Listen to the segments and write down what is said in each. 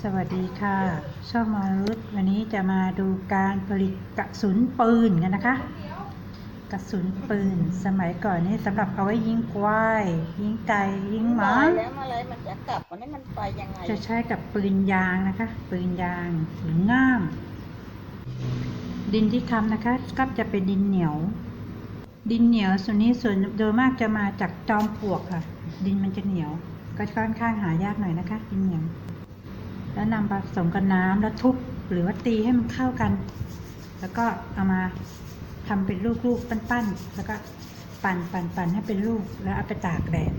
สวัสดีค่ะ ช่องมารุตวันนี้จะมาดูการผลิตกระสุนปืนกันนะคะ กระสุนปืนสมัยก่อนนี่สำหรับเอาไว้ยิงควายยิงไก่ยิงหมาตายแล้วอะไรมันจะกลับวันนี้มันไปยังไงจะใช้กับปืนยางนะคะ ปืนยางหรือง่าม ดินที่ทำนะคะก็จะเป็นดินเหนียว ดินเหนียวส่วนนี้ส่วนโดยมากจะมาจากจอมปลวกค่ะ ดินมันจะเหนียว ก็ค่อนข้างหายากหน่อยนะคะ ดินเหนียว แล้วนำผสมกับน้ำแล้วทุบหรือว่าตีให้มันเข้ากัน แล้วก็เอามาทำเป็นลูกๆปั้นๆแล้วก็ปั่นปั่นปั่นให้เป็นลูกแล้วเอาไปตากแดด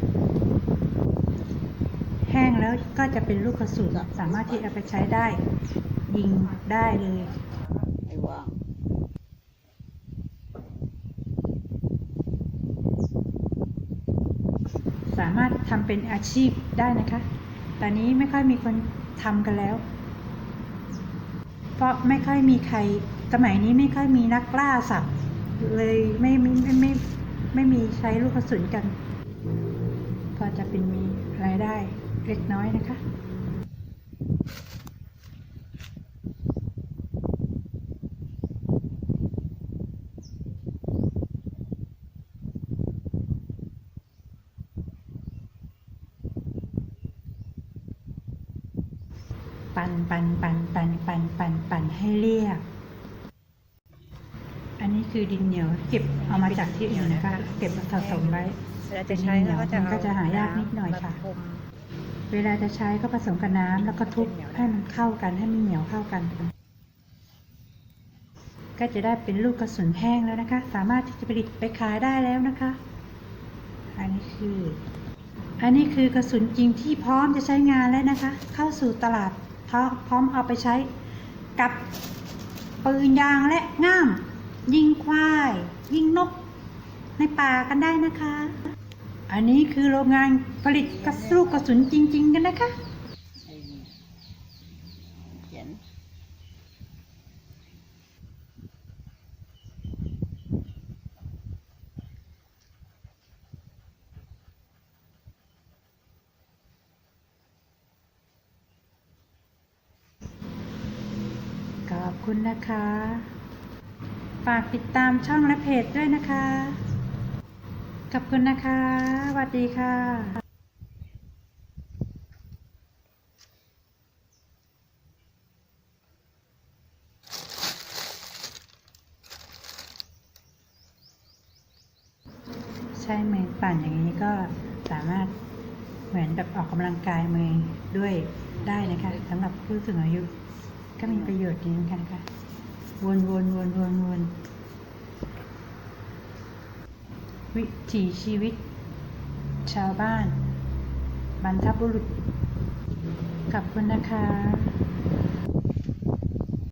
แห้งแล้วก็จะเป็นลูกกระสุนสามารถที่เอาไปใช้ได้ ยิงได้เลยไอ้ว่างสามารถทำเป็นอาชีพได้นะคะ ตอนนี้ไม่ค่อยมีคน ทำกันแล้ว เพราะไม่ค่อยมีใครสมัยนี้ไม่ค่อยมีนักล่าสัตว์ เลยไม่ไม่ไม่ไม่ไม่มีใช้ลูกกระสุนกันพอจะเป็นมีรายได้เล็กน้อยนะคะ ปั่นปั่นปั่นปั่นปั่นปั่นปั่นให้เรียบอันนี้คือดินเหนียวเก็บเอามาจากที่อื่นนะคะเก็บมาสะสมไว้เวลาจะใช้มันก็จะเอก็จะหายากนิดหน่อยค่ะมาพรมเวลาจะใช้ก็ผสมกับน้ำแล้วก็ทุบให้มันเข้ากันให้มันเหนียวเข้ากัน ก็จะได้เป็นลูกกระสุนแห้งแล้วนะคะ สามารถที่จะผลิตไปขายได้แล้วนะคะ อันนี้คืออันนี้คือกระสุนจริงที่พร้อมจะใช้งานแล้วนะคะ เข้าสู่ตลาด พร้อมพร้อมเอาไปใช้กับปืนยางและง่าม ยิงควาย ยิงนก ในป่ากันได้นะคะ อันนี้คือโรงงานผลิตกระสุนกระสุนจริง ๆ กันนะคะ ไอ้นี่เขียน ขอบ คุณนะคะ ฝากติดตามช่องและเพจด้วยนะคะ ขอบคุณนะคะสวัสดีค่ะใช้มือปั่นอย่างนี้ก็สามารถเหมือนแบบออกกำลังกายมือด้วยได้นะคะสำหรับผู้สูงอายุ ก็มีประโยชน์ดีเหมือนกันค่ะวนวนวนวนวนวิถีชีวิต ชาวบ้าน บรรพบุรุษขอบคุณนะคะ